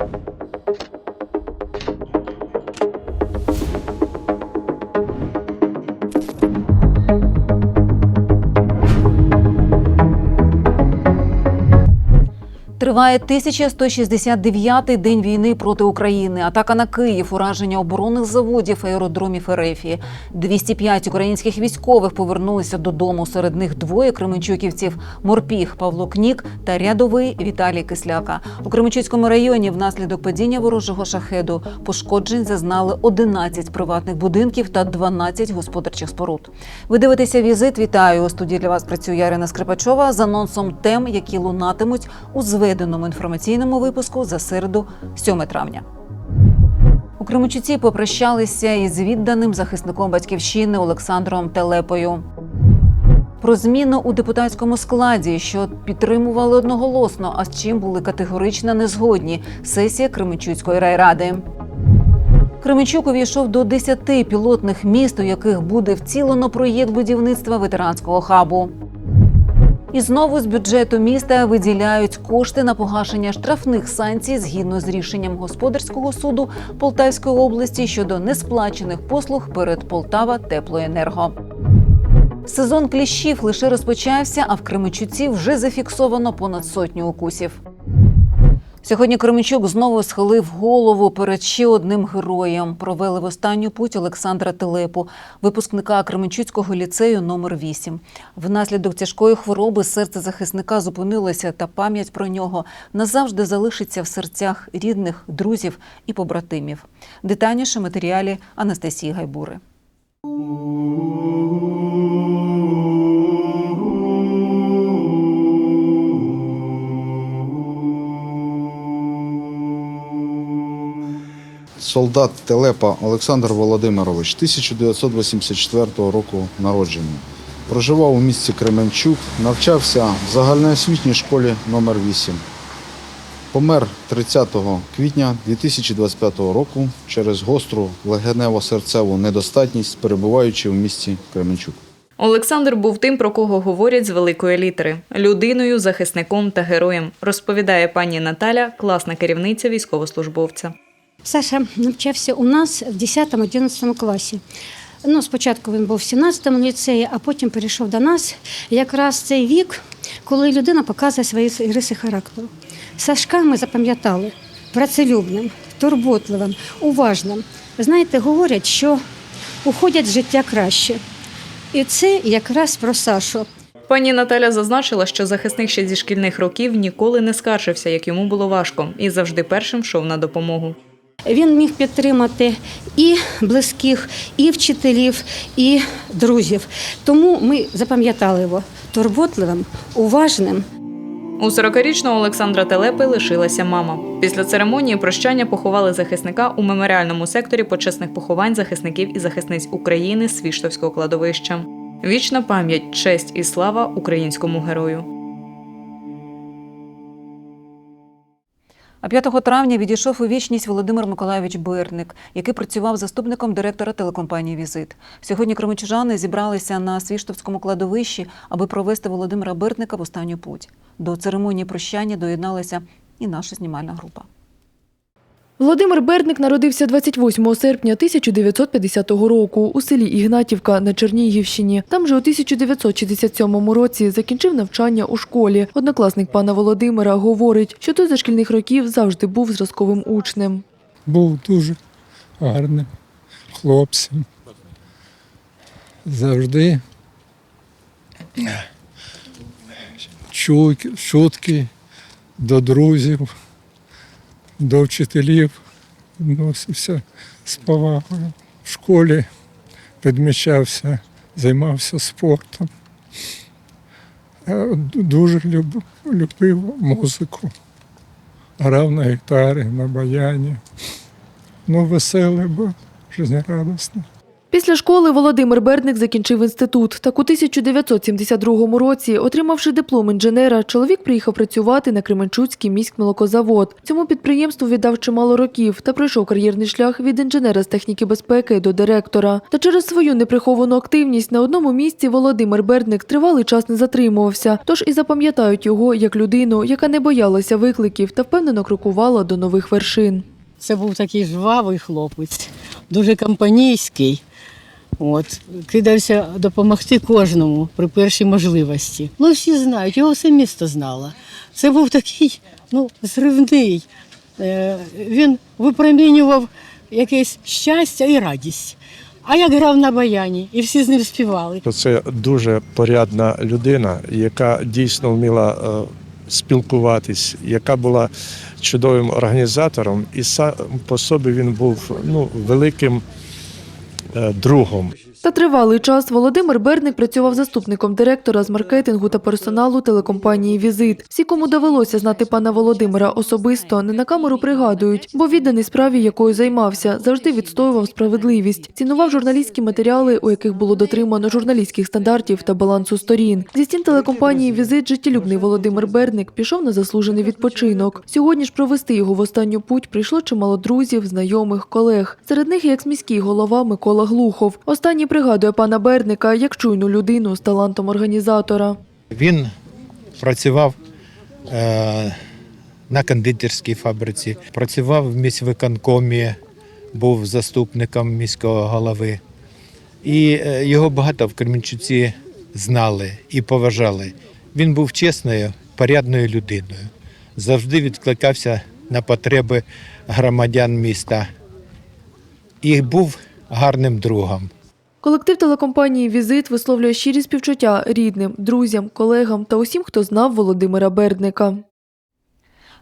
you. Триває 1169-й день війни проти України. Атака на Київ, ураження оборонних заводів, аеродромів Ерефії. 205 українських військових повернулися додому. Серед них двоє кременчуківців – морпіг Павло Кнік та рядовий Віталій Кисляка. У Кременчуцькому районі внаслідок падіння ворожого шахеду пошкоджень зазнали 11 приватних будинків та 12 господарчих споруд. Ви дивитеся візит. Вітаю у студії для вас. Працює Ярина Скрипачова з анонсом тем, які лунатимуть у зведеному інформаційному випуску за середу, 7 травня. У Кременчуці попрощалися із відданим захисником батьківщини Олександром Телепою. Про зміну у депутатському складі, що підтримували одноголосно, а з чим були категорично незгодні. Сесія Кременчуцької райради. Кременчук увійшов до 10 пілотних міст, у яких буде вцілено проєкт будівництва ветеранського хабу. І знову з бюджету міста виділяють кошти на погашення штрафних санкцій згідно з рішенням господарського суду Полтавської області щодо несплачених послуг перед Полтава Теплоенерго. Сезон кліщів лише розпочався, а в Кременчуці вже зафіксовано понад сотню укусів. Сьогодні Кременчук знову схилив голову перед ще одним героєм. Провели в останню путь Олександра Телепу, випускника Кременчуцького ліцею номер 8 Внаслідок тяжкої хвороби серце захисника зупинилося, та пам'ять про нього назавжди залишиться в серцях рідних, друзів і побратимів. Детальніше матеріалі Анастасії Гайбури. Солдат Телепа Олександр Володимирович 1984 року народження. Проживав у місті Кременчук, навчався в загальноосвітній школі номер 8 Помер 30 квітня 2025 року через гостру легенево-серцеву недостатність, перебуваючи в місті Кременчук. Олександр був тим, про кого говорять з великої літери людиною, захисником та героєм, розповідає пані Наталя, класна керівниця військовослужбовця. Саша навчався у нас в 10-11 класі. Ну, спочатку він був в 17-му ліцеї, а потім перейшов до нас. Якраз цей вік, коли людина показує свої риси характеру. Сашка ми запам'ятали працелюбним, турботливим, уважним. Знаєте, говорять, що уходять з життя краще. І це якраз про Сашу. Пані Наталя зазначила, що захисник ще зі шкільних років ніколи не скаржився, як йому було важко, і завжди першим йшов на допомогу. Він міг підтримати і близьких, і вчителів, і друзів. Тому ми запам'ятали його турботливим, уважним. У 40-річного Олександра Телепи лишилася мама. Після церемонії прощання поховали захисника у меморіальному секторі почесних поховань захисників і захисниць України Свіштовського кладовища. Вічна пам'ять, честь і слава українському герою. А 5 травня відійшов у вічність Володимир Миколаєвич Бирник, який працював заступником директора телекомпанії Візит. Сьогодні кременчужани зібралися на Свіштовському кладовищі, аби провести Володимира Бирника в останню путь. До церемонії прощання доєдналася і наша знімальна група. Володимир Бердник народився 28 серпня 1950 року у селі Ігнатівка на Чернігівщині. Там же у 1967 році закінчив навчання у школі. Однокласник пана Володимира говорить, що той за шкільних років завжди був зразковим учнем. був дуже гарним хлопцем. Завжди чуткий до друзів, до вчителів відносився з повагою. В школі підмічався, займався спортом. Дуже любив музику. Грав на гітарі, на баяні. Ну, веселий був, життєрадісний. Після школи Володимир Бердник закінчив інститут. Так у 1972 році, отримавши диплом інженера, чоловік приїхав працювати на Кременчуцький міськмолокозавод. Цьому підприємству віддав чимало років та пройшов кар'єрний шлях від інженера з техніки безпеки до директора. Та через свою неприховану активність на одному місці Володимир Бердник тривалий час не затримувався. Тож і запам'ятають його як людину, яка не боялася викликів та впевнено крокувала до нових вершин. Це був такий жвавий хлопець, дуже компанійський. От, кидався допомогти кожному при першій можливості. Ну, всі знають, його все місто знало. Це був такий ну, зривний. Е, він випромінював якесь щастя і радість. А як грав на баяні, і всі з ним співали. Це дуже порядна людина, яка дійсно вміла е, спілкуватись, яка була чудовим організатором, і сам по собі він був ну, великим другом. Та тривалий час Володимир Берник працював заступником директора з маркетингу та персоналу телекомпанії Візит. Всі, кому довелося знати пана Володимира особисто, не на камеру пригадують, бо відданий справі, якою займався, завжди відстоював справедливість, цінував журналістські матеріали, у яких було дотримано журналістських стандартів та балансу сторін. Зі стін телекомпанії Візит життєлюбний Володимир Берник пішов на заслужений відпочинок. Сьогодні ж провести його в останню путь прийшло чимало друзів, знайомих, колег. Серед них і екс-міський голова Микола Глухов. Останній пригадує пана Берника як чуйну людину з талантом організатора. Він працював е, на кондитерській фабриці, працював в міськвиконкомі, був заступником міського голови. І е, його багато в Кременчуці знали і поважали. Він був чесною, порядною людиною, завжди відкликався на потреби громадян міста і був гарним другом. Колектив телекомпанії Візит висловлює щирі співчуття рідним, друзям, колегам та усім, хто знав Володимира Бердника.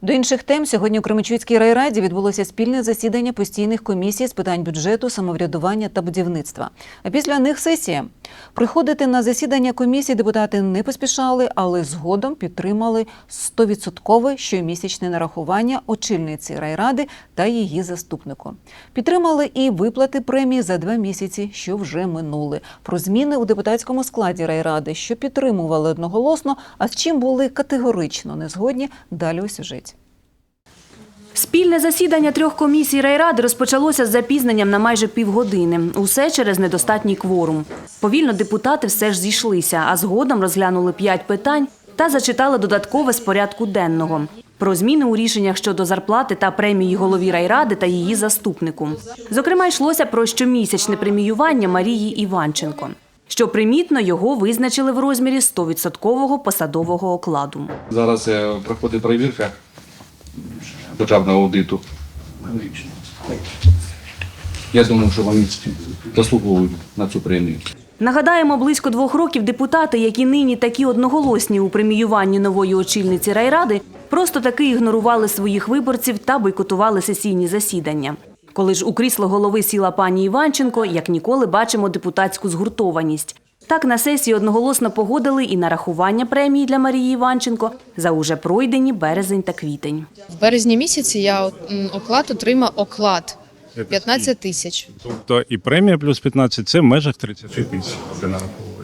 До інших тем сьогодні у Кременчуцькій райраді відбулося спільне засідання постійних комісій з питань бюджету, самоврядування та будівництва. А після них сесія. Приходити на засідання комісії депутати не поспішали, але згодом підтримали 100% щомісячне нарахування очільниці райради та її заступнику. Підтримали і виплати премії за два місяці, що вже минули. Про зміни у депутатському складі райради, що підтримували одноголосно, а з чим були категорично не згодні, далі у сюжеті. Спільне засідання трьох комісій райради розпочалося з запізненням на майже півгодини. Усе через недостатній кворум. Повільно депутати все ж зійшлися, а згодом розглянули п'ять питань та зачитали додаткове з порядку денного. Про зміни у рішеннях щодо зарплати та премії голові райради та її заступнику. Зокрема, йшлося про щомісячне преміювання Марії Іванченко. Що примітно, його визначили в розмірі 100% посадового окладу. Зараз е, проходить перевірка державного аудиту. Я думаю, що вони заслуговують на цю премію. Нагадаємо, близько двох років депутати, які нині такі одноголосні у преміюванні нової очільниці райради, просто таки ігнорували своїх виборців та бойкотували сесійні засідання. Коли ж у крісло голови сіла пані Іванченко, як ніколи бачимо депутатську згуртованість. Так на сесії одноголосно погодили і нарахування премії для Марії Іванченко за уже пройдені березень та квітень. В березні місяці я оклад отримав оклад 15 тисяч. Тобто і премія плюс 15 це в межах 30 тисяч.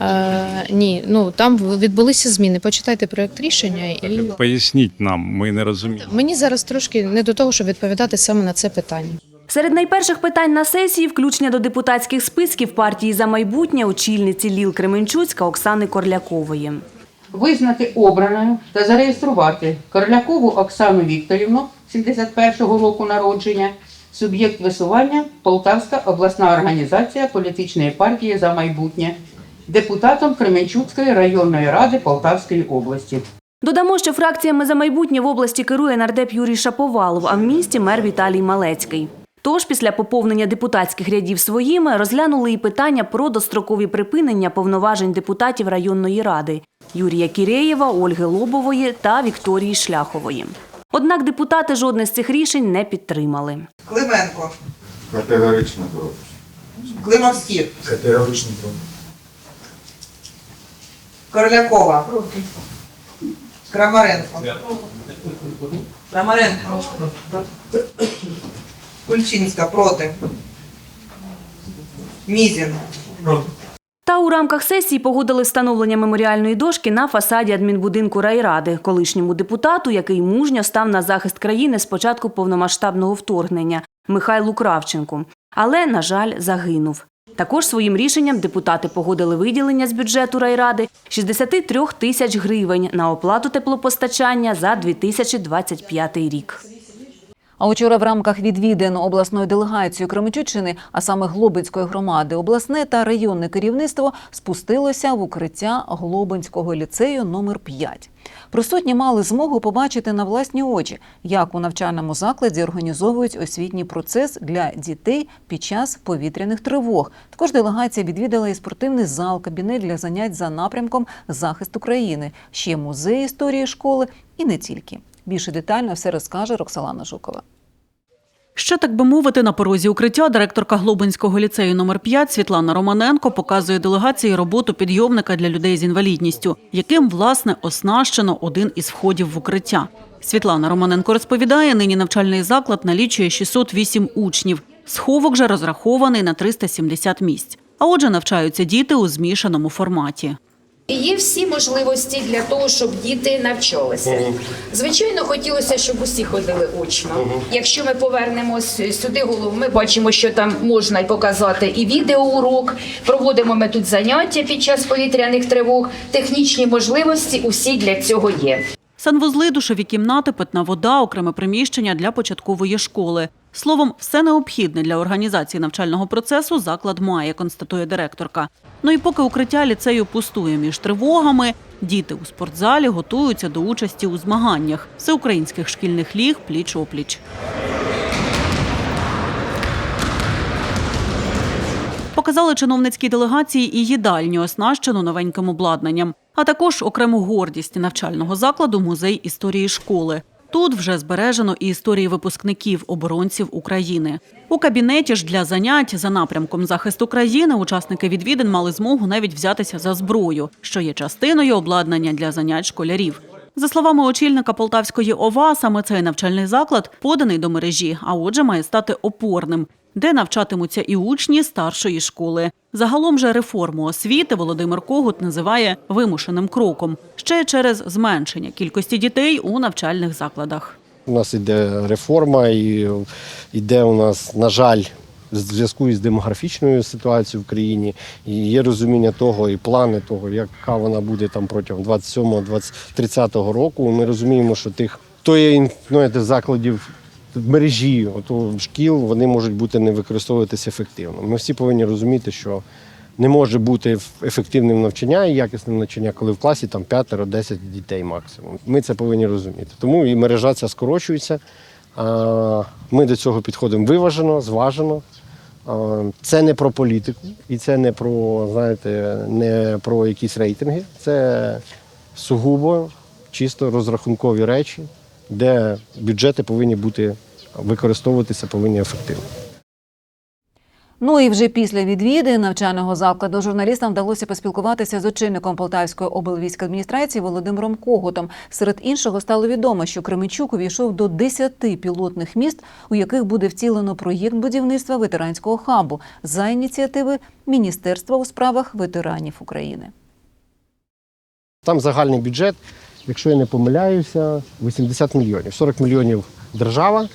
Е, ні, ну там відбулися зміни. Почитайте проект рішення, і Поясніть нам, ми не розуміємо. мені зараз трошки не до того, щоб відповідати саме на це питання. Серед найперших питань на сесії включення до депутатських списків партії за майбутнє очільниці Ліл Кременчуцька Оксани Корлякової. визнати обраною та зареєструвати Корлякову Оксану Вікторівну 71-го року народження, суб'єкт висування Полтавська обласна організація політичної партії за майбутнє, депутатом Кременчуцької районної ради Полтавської області. Додамо, що фракціями за майбутнє в області керує нардеп Юрій Шаповалов, а в місті мер Віталій Малецький. Тож, після поповнення депутатських рядів своїми розглянули і питання про дострокові припинення повноважень депутатів районної ради Юрія Кірєєва, Ольги Лобової та Вікторії Шляхової. Однак депутати жодне з цих рішень не підтримали. Клименко, Категорично проти. Климовський, Категорично проти. Корлякова, Крамаренко, Крамаренко, Кульчинська проти. робить. Та у рамках сесії погодили встановлення меморіальної дошки на фасаді адмінбудинку райради, колишньому депутату, який мужньо став на захист країни з початку повномасштабного вторгнення Михайлу Кравченку. Але, на жаль, загинув. Також своїм рішенням депутати погодили виділення з бюджету райради 63 тисяч гривень на оплату теплопостачання за 2025 рік. А учора в рамках відвідин обласної делегації Кременчуччини, а саме Глобинської громади, обласне та районне керівництво спустилося в укриття Глобинського ліцею номер 5. Присутні мали змогу побачити на власні очі, як у навчальному закладі організовують освітній процес для дітей під час повітряних тривог. Також делегація відвідала і спортивний зал, кабінет для занять за напрямком захист України, ще музей історії школи і не тільки. Більше детально все розкаже Роксолана Жукова. Ще так би мовити, на порозі укриття директорка Глобинського ліцею номер 5 Світлана Романенко показує делегації роботу підйомника для людей з інвалідністю, яким власне оснащено один із входів в укриття. Світлана Романенко розповідає, нині навчальний заклад налічує 608 учнів. Сховок же розрахований на 370 місць. А отже, навчаються діти у змішаному форматі. Є всі можливості для того, щоб діти навчалися. Звичайно, хотілося, щоб усі ходили очно. Якщо ми повернемось сюди голову, ми бачимо, що там можна показати і відеоурок. Проводимо ми тут заняття під час повітряних тривог. Технічні можливості усі для цього є. Санвузли, душові кімнати, питна вода, окреме приміщення для початкової школи. Словом, все необхідне для організації навчального процесу заклад має, констатує директорка. Ну і поки укриття ліцею пустує між тривогами, діти у спортзалі готуються до участі у змаганнях всеукраїнських шкільних ліг пліч-опліч. Показали чиновницькій делегації і їдальню, оснащену новеньким обладнанням, а також окрему гордість навчального закладу музей історії школи. Тут вже збережено і історії випускників оборонців України. У кабінеті ж для занять за напрямком захисту країни учасники відвідин мали змогу навіть взятися за зброю, що є частиною обладнання для занять школярів. За словами очільника Полтавської ОВА, саме цей навчальний заклад поданий до мережі, а отже, має стати опорним, де навчатимуться і учні старшої школи. Загалом же реформу освіти Володимир Когут називає вимушеним кроком ще через зменшення кількості дітей у навчальних закладах. У нас іде реформа, і йде у нас, на жаль, в зв'язку із демографічною ситуацією в країні, і є розуміння того, і плани того, яка вона буде там протягом 27-30 року. Ми розуміємо, що тих хто є ну, знаєте, закладів мережі, ото шкіл, вони можуть бути не використовуватися ефективно. Ми всі повинні розуміти, що не може бути ефективним навчання і якісним навчання, коли в класі там 5-10 дітей максимум. Ми це повинні розуміти. Тому і мережа ця скорочується. Ми до цього підходимо виважено, зважено. Це не про політику і це не про, знаєте, не про якісь рейтинги. Це сугубо чисто розрахункові речі, де бюджети повинні бути використовуватися, повинні ефективно. Ну і вже після відвіди навчального закладу журналістам вдалося поспілкуватися з очільником Полтавської облвійськадміністрації Володимиром Когутом. Серед іншого стало відомо, що Кременчук увійшов до 10 пілотних міст, у яких буде втілено проєкт будівництва ветеранського хабу за ініціативи Міністерства у справах ветеранів України. Там загальний бюджет, якщо я не помиляюся, 80 мільйонів. 40 мільйонів держава,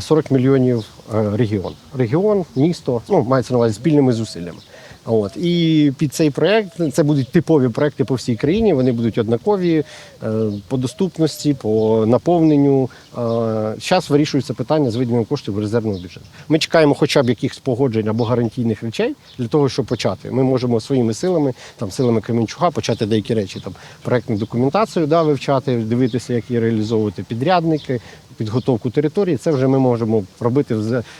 40 мільйонів е, регіон. Регіон, місто, ну, мається на увазі спільними зусиллями. От. І під цей проєкт це будуть типові проекти по всій країні, вони будуть однакові е, по доступності, по наповненню. Зараз вирішується питання з виділенням коштів резервного бюджету. Ми чекаємо хоча б якихось погоджень або гарантійних речей для того, щоб почати. Ми можемо своїми силами, там силами Кременчуга, почати деякі речі, там проектну документацію да, вивчати, дивитися, як її реалізовувати підрядники, підготовку території. Це вже ми можемо робити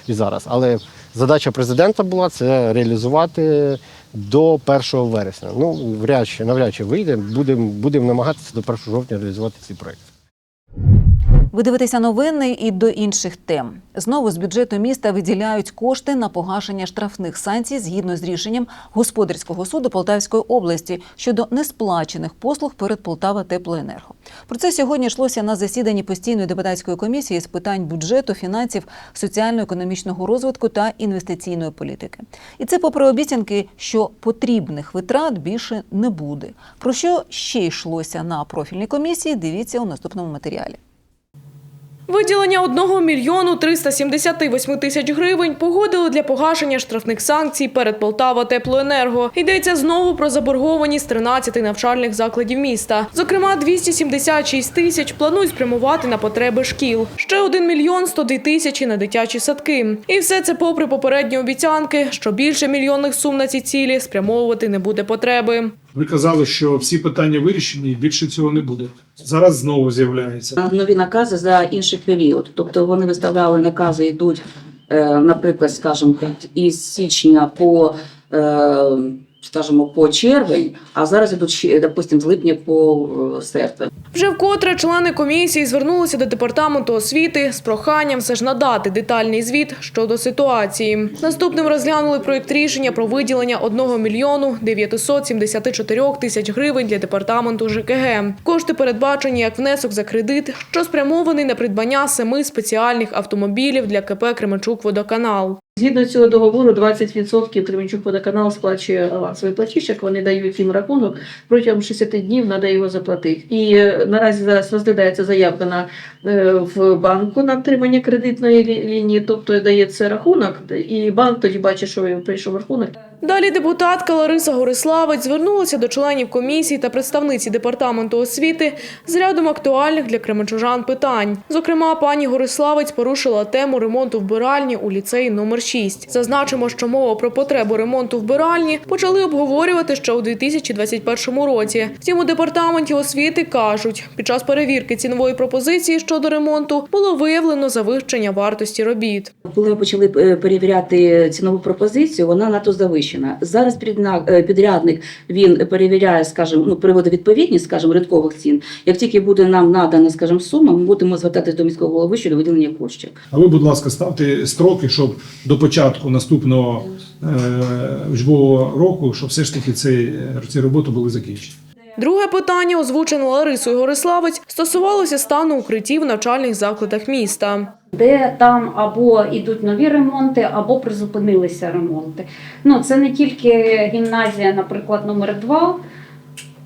і зараз. Але задача президента була це реалізувати до 1 вересня. Ну, вряд чи навряд чи вийде. Будемо будемо намагатися до 1 жовтня реалізувати цей проект. Ви дивитеся новини і до інших тем. Знову з бюджету міста виділяють кошти на погашення штрафних санкцій згідно з рішенням господарського суду Полтавської області щодо несплачених послуг перед Полтава Теплоенерго. Про це сьогодні йшлося на засіданні постійної депутатської комісії з питань бюджету, фінансів, соціально-економічного розвитку та інвестиційної політики. І це попри обіцянки, що потрібних витрат більше не буде. Про що ще йшлося на профільній комісії? Дивіться у наступному матеріалі. Виділення 1 мільйону 378 тисяч гривень погодили для погашення штрафних санкцій перед Полтава Теплоенерго. Йдеться знову про заборгованість 13 навчальних закладів міста. Зокрема, 276 тисяч планують спрямувати на потреби шкіл. Ще 1 мільйон 102 тисячі на дитячі садки. І все це попри попередні обіцянки, що більше мільйонних сум на ці цілі спрямовувати не буде потреби. Ви казали, що всі питання вирішені і більше цього не буде. Зараз знову з'являється. нові накази за інший період. Тобто вони виставляли накази, йдуть, е, наприклад, скажімо, із січня по, е, скажімо, по червень, а зараз йдуть, ще, допустим, з липня по е, серпень. Вже вкотре члени комісії звернулися до департаменту освіти з проханням все ж надати детальний звіт щодо ситуації. Наступним розглянули проєкт рішення про виділення 1 мільйону 974 тисяч гривень для департаменту ЖКГ. Кошти передбачені як внесок за кредит, що спрямований на придбання семи спеціальних автомобілів для КП Кременчук Водоканал. Згідно цього договору, 20% Кременчук водоканал сплачує авансовий платіжок, вони дають їм рахунок, протягом 60 днів треба його заплатити. І е, наразі зараз розглядається заявка на, е, в банку на отримання кредитної лінії, тобто дається рахунок, і банк тоді бачить, що прийшов рахунок, Далі депутатка Лариса Гориславець звернулася до членів комісії та представниці департаменту освіти з рядом актуальних для кременчужан питань. Зокрема, пані Гориславець порушила тему ремонту вбиральні у ліцеї номер 6. Зазначимо, що мова про потребу ремонту вбиральні почали обговорювати ще у 2021 році. Втім, у департаменті освіти кажуть, під час перевірки цінової пропозиції щодо ремонту було виявлено завищення вартості робіт. Коли ми почали е, перевіряти цінову пропозицію, вона надто завищена. Зараз підна- е, підрядник він перевіряє, скажімо, ну приводить відповідність, скажімо, ринкових цін. Як тільки буде нам надана, скажімо, сума, ми будемо звертатися до міського голови щодо виділення коштів. А ви, будь ласка, ставте строки, щоб до початку наступного е, учбового року, щоб все ж таки ці, ці роботи були закінчені. Друге питання, озвучене Ларисою Гориславець, стосувалося стану укриттів в навчальних закладах міста. де там або йдуть нові ремонти, або призупинилися ремонти. Ну, це не тільки гімназія, наприклад, номер 2 е,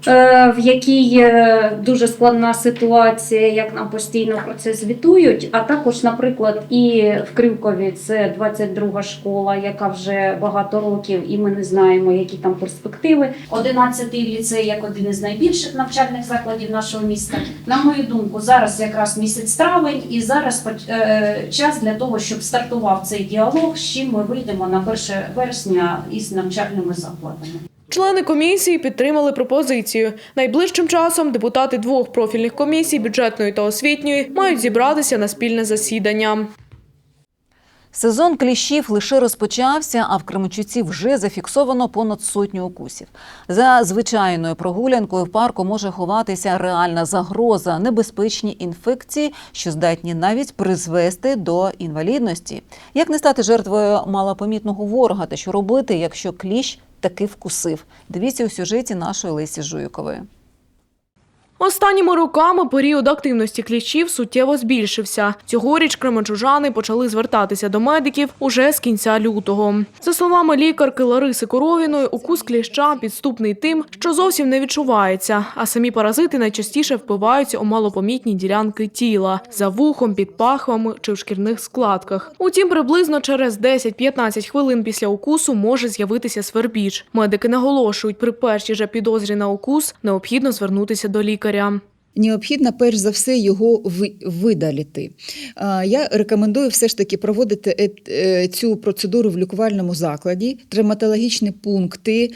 в якій е, дуже складна ситуація, як нам постійно про це звітують. А також, наприклад, і в Кривкові це 22 школа, яка вже багато років, і ми не знаємо, які там перспективи. 11-й ліцей як один із найбільших навчальних закладів нашого міста. На мою думку, зараз якраз місяць травень, і зараз е, час для того, щоб стартував цей діалог, з чим ми вийдемо на 1 вересня із навчальними закладами. Члени комісії підтримали пропозицію. Найближчим часом депутати двох профільних комісій бюджетної та освітньої мають зібратися на спільне засідання. Сезон кліщів лише розпочався, а в Кременчуці вже зафіксовано понад сотню укусів. За звичайною прогулянкою в парку може ховатися реальна загроза, небезпечні інфекції, що здатні навіть призвести до інвалідності. Як не стати жертвою малопомітного ворога та що робити, якщо кліщ таки вкусив? Дивіться у сюжеті нашої Лесі Жуйкової. Останніми роками період активності кліщів суттєво збільшився. Цьогоріч кременчужани почали звертатися до медиків уже з кінця лютого. За словами лікарки Лариси Коровіної, укус кліща підступний тим, що зовсім не відчувається, а самі паразити найчастіше впиваються у малопомітні ділянки тіла за вухом, під пахвами чи в шкірних складках. Утім, приблизно через 10-15 хвилин після укусу може з'явитися свербіж. Медики наголошують, при першій же підозрі на укус необхідно звернутися до лікаря. Необхідно перш за все його видаліти. Я рекомендую все ж таки проводити е- е, цю процедуру в лікувальному закладі. Травматологічні пункти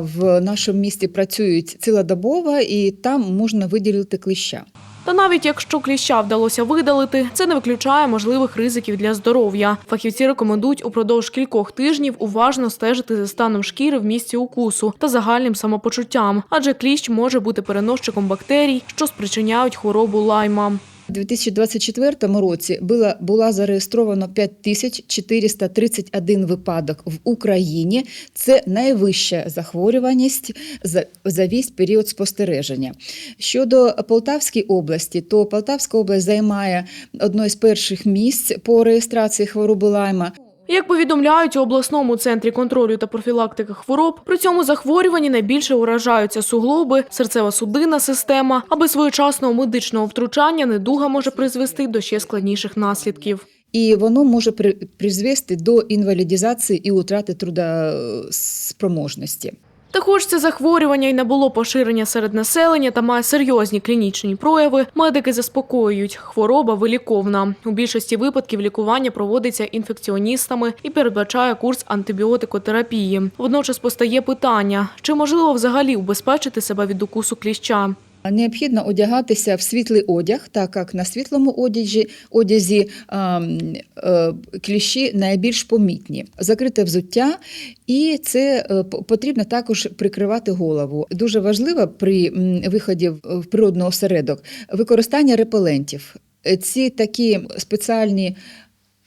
в нашому місті працюють цілодобово, і там можна виділити кліща. Та навіть якщо кліща вдалося видалити, це не виключає можливих ризиків для здоров'я. Фахівці рекомендують упродовж кількох тижнів уважно стежити за станом шкіри в місці укусу та загальним самопочуттям, адже кліщ може бути переносчиком бактерій, що спричиняють хворобу лайма. У 2024 році було, була зареєстровано 5431 випадок в Україні. Це найвища захворюваність за, за весь період спостереження. Щодо Полтавської області, то Полтавська область займає одне з перших місць по реєстрації хвороби лайма. Як повідомляють у обласному центрі контролю та профілактики хвороб, при цьому захворюванні найбільше уражаються суглоби, серцево-судинна система, аби своєчасного медичного втручання недуга може призвести до ще складніших наслідків. І воно може при- призвести до інвалідізації і утрати трудоспроможності. Також це захворювання й не було поширення серед населення та має серйозні клінічні прояви. Медики заспокоюють, хвороба виліковна. У більшості випадків лікування проводиться інфекціоністами і передбачає курс антибіотикотерапії. Водночас постає питання: чи можливо взагалі убезпечити себе від укусу кліща? Необхідно одягатися в світлий одяг, так як на світлому одязі, одязі ем, е, кліщі найбільш помітні. Закрите взуття, і це е, потрібно також прикривати голову. Дуже важливо при виході в природний осередок використання репелентів. Ці такі спеціальні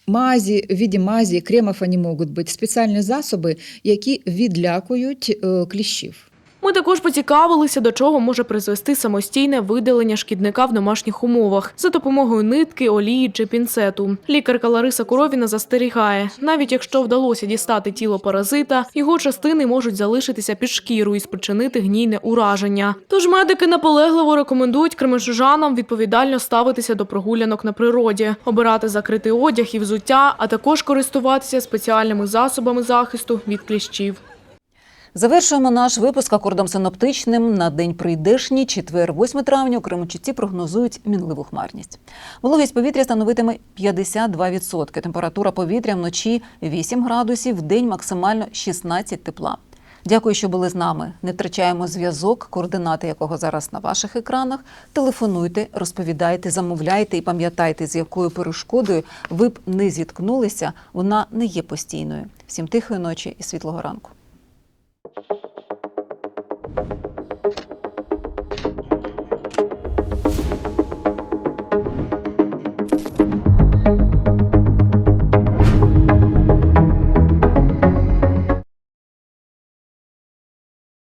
мазі, в віді мазі, кремов вони можуть бути спеціальні засоби, які відлякують е, кліщів. Ми також поцікавилися, до чого може призвести самостійне видалення шкідника в домашніх умовах за допомогою нитки, олії чи пінцету. Лікарка Лариса Коровіна застерігає, навіть якщо вдалося дістати тіло паразита, його частини можуть залишитися під шкірою і спричинити гнійне ураження. Тож медики наполегливо рекомендують кременчужанам відповідально ставитися до прогулянок на природі, обирати закритий одяг і взуття, а також користуватися спеціальними засобами захисту від кліщів. Завершуємо наш випуск акордом синоптичним. На день прийдешній, четвер, 8 травня, у Кременчуці прогнозують мінливу хмарність. Вологість повітря становитиме 52%. Температура повітря вночі 8 градусів, в день максимально 16 тепла. Дякую, що були з нами. Не втрачаємо зв'язок, координати якого зараз на ваших екранах. Телефонуйте, розповідайте, замовляйте і пам'ятайте, з якою перешкодою ви б не зіткнулися. Вона не є постійною. Всім тихої ночі і світлого ранку. Thank you.